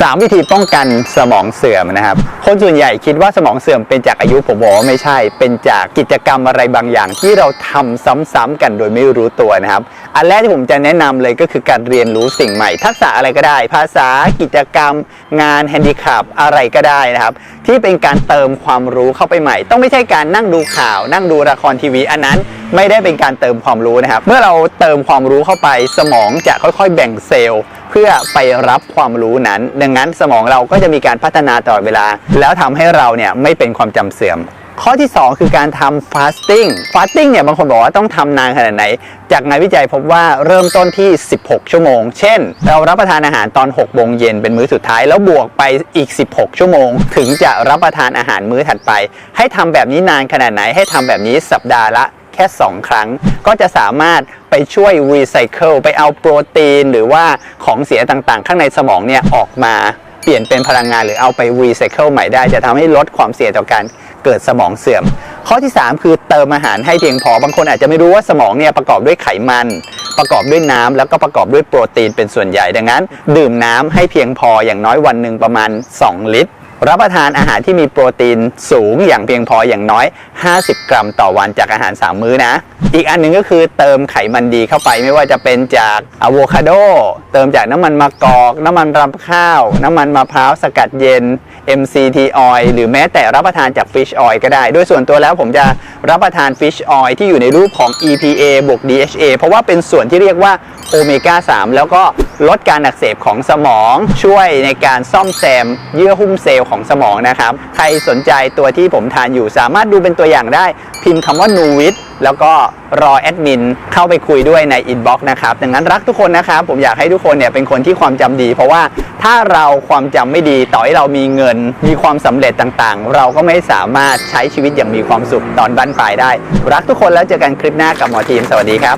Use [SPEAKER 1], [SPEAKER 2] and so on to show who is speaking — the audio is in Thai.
[SPEAKER 1] 3 วิธีป้องกันสมองเสื่อมนะครับ คนส่วนใหญ่คิดว่าสมองเสื่อมเป็นจากอายุผมบอกว่าไม่ใช่ เป็นจากกิจกรรมอะไรบางอย่าง ที่เราทำซ้ำๆกันโดยไม่รู้ตัวนะครับ อันแรกที่ผมจะแนะนำเลยก็คือการเรียนรู้สิ่งใหม่ ทักษะอะไรก็ได้ ภาษากิจกรรม งานแฮนดิคราฟอะไรก็ได้นะครับ ที่เป็นการเติมความรู้เข้าไปใหม่ ต้องไม่ใช่การนั่งดูข่าว นั่งดูละครทีวีอันนั้น ไม่ได้เป็นการเติมความรู้นะครับ เมื่อเราเติมความรู้เข้าไปสมองจะค่อยๆ แบ่งเซลล์ เพื่อไปรับความรู้นั้น ดังนั้นสมองเราก็จะมีการพัฒนาตลอดเวลา แล้วทำให้เราเนี่ยไม่เป็นความจำเสื่อมข้อที่ 2 คือการทำ fasting fasting เนี่ยบางคนบอกว่าต้องทำนานขนาดไหน จากงานวิจัยพบว่าเริ่มต้นที่ 16 ชั่วโมง เช่น เรารับประทานอาหารตอน 6 โมงเย็นเป็นมื้อสุดท้าย แล้วบวกไปอีก 16 ชั่วโมง ถึงจะรับประทานอาหารมื้อถัดไป ให้ทำแบบนี้นานขนาดไหน ให้ทำแบบนี้สัปดาห์ละ แค่ 2 ครั้ง ก็จะสามารถไปช่วยรีไซเคิลไปเอาโปรตีน หรือว่าของเสียต่างๆ ข้างในสมองเนี่ยออกมาเปลี่ยนเป็นพลังงานหรือเอาไปรีไซเคิลใหม่ได้ จะทำให้ลดความเสี่ยงต่อการเกิดสมองเสื่อม ข้อที่ 3 คือเติมอาหารให้เพียงพอบางคนอาจจะไม่รู้ว่าสมองเนี่ยประกอบด้วยไขมัน ประกอบด้วยน้ำแล้วก็ประกอบด้วยโปรตีนเป็นส่วนใหญ่ดังนั้น ดื่มน้ำให้เพียงพออย่างน้อยวันหนึ่งประมาณ 2 ลิตร รับประทานอาหารที่มีโปรตีนสูงอย่างเพียงพออย่างน้อย 50 กรัมต่อวันจากอาหาร 3 มื้อนะ อีกอันหนึ่งก็คือเติมไขมันดีเข้าไปไม่ว่าจะเป็นจากอะโวคาโดเติมจากน้ำมันมะกอก น้ำมันรำข้าว น้ำมันมะพร้าวสกัดเย็น MCT oil หรือแม้แต่รับประทานจาก fish oil ก็ได้ โดยส่วนตัวแล้วผมจะรับประทาน fish oil ที่อยู่ในรูปของ EPA บวก DHA เพราะว่าเป็นส่วนที่เรียกว่าโอเมก้า3แล้วก็ลดการอักเสบของสมอง ช่วยในการซ่อมแซมเยื่อหุ้มเซลล์ของสมองนะครับ ใครสนใจตัวที่ผมทานอยู่สามารถดูเป็นตัวอย่างได้ พิมพ์คำว่านูวิทแล้วก็รอแอดมินเข้าไปคุยด้วยในอินบ็อกซ์นะครับ ดังนั้นรักทุกคนนะครับ ผมอยากให้ทุกคนเนี่ยเป็นคนที่ความจำดี เพราะว่าถ้าเราความจำไม่ดีต่อให้เรามีเงิน มีความสำเร็จต่างๆ เราก็ไม่สามารถใช้ชีวิตอย่างมีความสุขตอนบั้นปลายได้ รักทุกคนแล้วเจอกันคลิปหน้ากับหมอทีม สวัสดีครับ